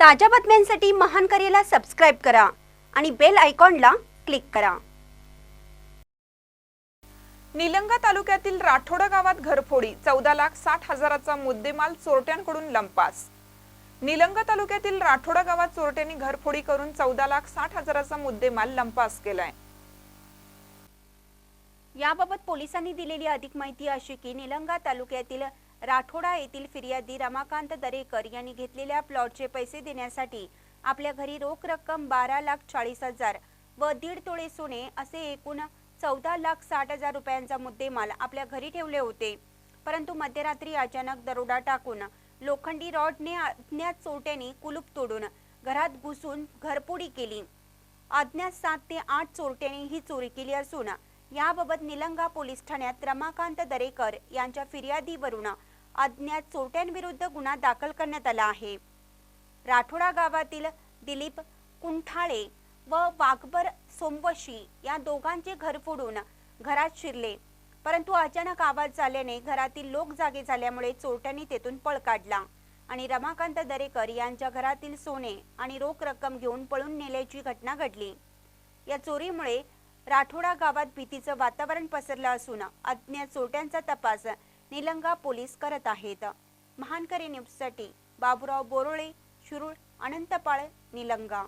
ताज्या बातम्यांसाठी महान करेला सबस्क्राईब करा आणि बेल आयकॉनला क्लिक करा. निलंगा तालुक्यातील राठोडा गावात घरफोडी चौदा लाख साठ हजाराचा मुद्देमाल चोरट्यांकडून लंपास. निलंगा तालुक्यातील राठोडा गावात चोरट्यांनी घरफोडी करून चौदा लाख साठ हजाराचा मुद्देमाल लंपास केलाय. याबाबत पोलिसांनी दिलेली अधिक माहिती अशी की निलंगा तालुक्यातील राठोडा येथील फिर्यादी रमाकांत दरेकर यांनी घेतलेल्या प्लॉटचे पैसे देण्यासाठी आपल्या घरी रोख रक्कम बारा लाख चाळीस हजार व दीड तोळे सोने असे एकूण चौदा लाख साठ हजार रुपयांचा मुद्देमाल आपल्या घरी ठेवले होते. परंतु मध्यरात्री अचानक दरोडा टाकून लोखंडी रॉडने अज्ञात चोरट्यांनी कुलूप तोडून घरात घुसून घरपोडी केली. अज्ञात सात ते आठ चोरट्यांनी ही चोरी केली असून याबाबत निलंगा पोलीस ठाण्यात रमाकांत दरेकर यांच्या फिर्यादीवरून अज्ञात चोरट्यांविरुद्ध गुन्हा दाखल करण्यात आला आहे. राठोडा गावातील दिलीप कुंठाळे व वाघबर सोमवशी या दोघांचे घर फोडून घरात शिरले. परंतु अचानक आवाज झाल्याने घरातील लोक जागे झाल्यामुळे चोरट्यांनी तेथून पळ काढला आणि रमाकांत दरेकर यांच्या घरातील सोने आणि रोख रक्कम घेऊन पळून नेल्याची घटना घडली. या चोरीमुळे राठोडा गावात भीतीचं वातावरण पसरलं असून अज्ञात चोरट्यांचा तपास निलंगा पोलीस करत आहेत. महानकरी न्यूजसाठी बाबुराव बोरोळे शुरूळ अनंतपाळ निलंगा.